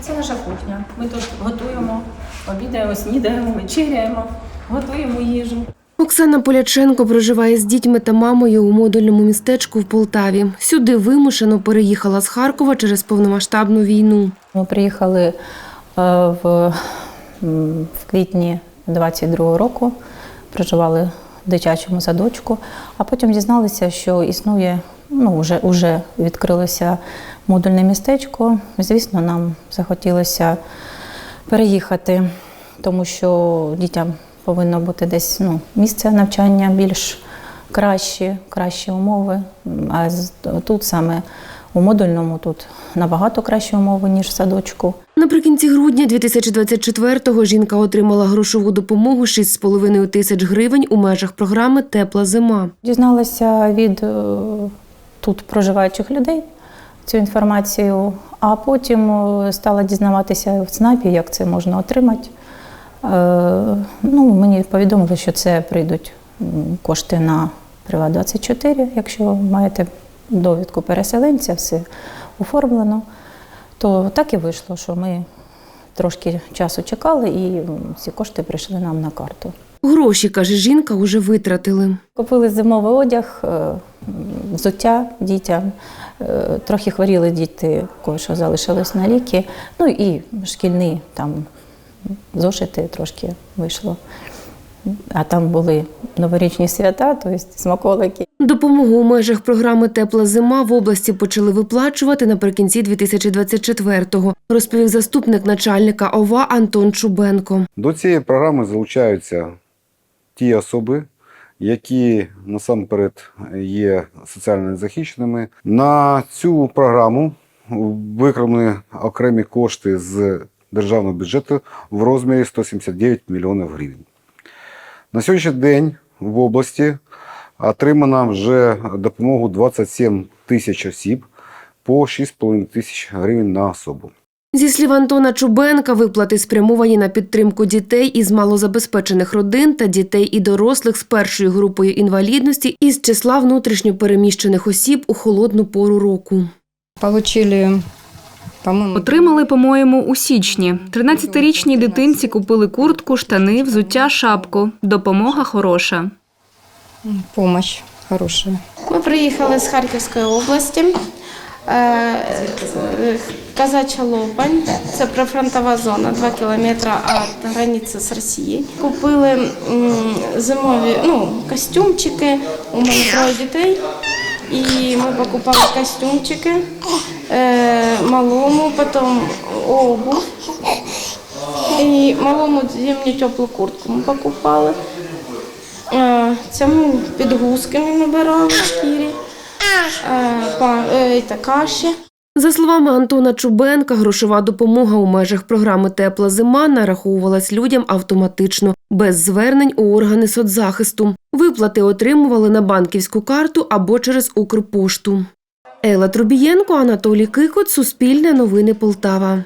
Це наша кухня. Ми тут готуємо, обідаємо, снідаємо, вечеряємо, готуємо їжу. Оксана Поляченко проживає з дітьми та мамою у модульному містечку в Полтаві. Сюди вимушено переїхала з Харкова через повномасштабну війну. Ми приїхали е, в, в квітні 22-го року, проживали в дитячому садочку, а потім дізналися, що існує, ну, вже, вже відкрилося модульне містечко. Звісно, нам захотілося переїхати, тому що дітям повинно бути десь ну, місце навчання більш кращі, кращі умови. А тут саме у модульному тут набагато кращі умови, ніж в садочку. Наприкінці грудня 2024-го жінка отримала грошову допомогу 6,5 тисяч гривень у межах програми Тепла зима. Дізналася від е, тут проживаючих людей цю інформацію, а потім е, стала дізнаватися в ЦНАПі, як це можна отримати. Е, Ну, мені повідомили, що це прийдуть кошти на Приват-24, якщо маєте довідку переселенця, все оформлено. То так і вийшло, що ми трошки часу чекали, і ці кошти прийшли нам на карту. Гроші, каже жінка, уже витратили. Купили зимовий одяг, е, взуття дітям. Е, Трохи хворіли діти, кое що залишилось на ліки. Ну і шкільні там зошити трошки вийшло. А там були новорічні свята, тобто смаколики. Допомогу у межах програми Тепла зима в області почали виплачувати наприкінці 2024-го, розповів заступник начальника ОВА Антон Чубенко. До цієї програми залучаються ті особи, які насамперед є соціально незахищеними. На цю програму виконали окремі кошти з державного бюджету в розмірі 179 мільйонів гривень. На сьогоднішній день в області отримано вже допомогу 27 тисяч осіб по 6,5 тисяч гривень на особу. Зі слів Антона Чубенка, виплати спрямовані на підтримку дітей із малозабезпечених родин та дітей і дорослих з першою групою інвалідності із числа внутрішньо переміщених осіб у холодну пору року. Получили, Отримали, по-моєму, у січні. 13-річній дитинці купили куртку, штани, взуття, шапку. Допомога хороша. помощь хорошая. Ми приїхали з Харківської області. Е, Казача Лопань, це прифронтова зона, 2 кілометри від границі з Росією. Купили зимові ну, костюмчики, у мене троє дітей. І ми покупали костюмчики е, малому, потім обувь. І малому зимню теплу куртку ми покупали. Е, Цьому підгузки ми набирали шкірі, та каші. За словами Антона Чубенка, грошова допомога у межах програми Тепла зима нараховувалась людям автоматично, без звернень у органи соцзахисту. Виплати отримували на банківську карту або через Укрпошту. Ела Трубієнко, Анатолій Кикот, Суспільне новини Полтава.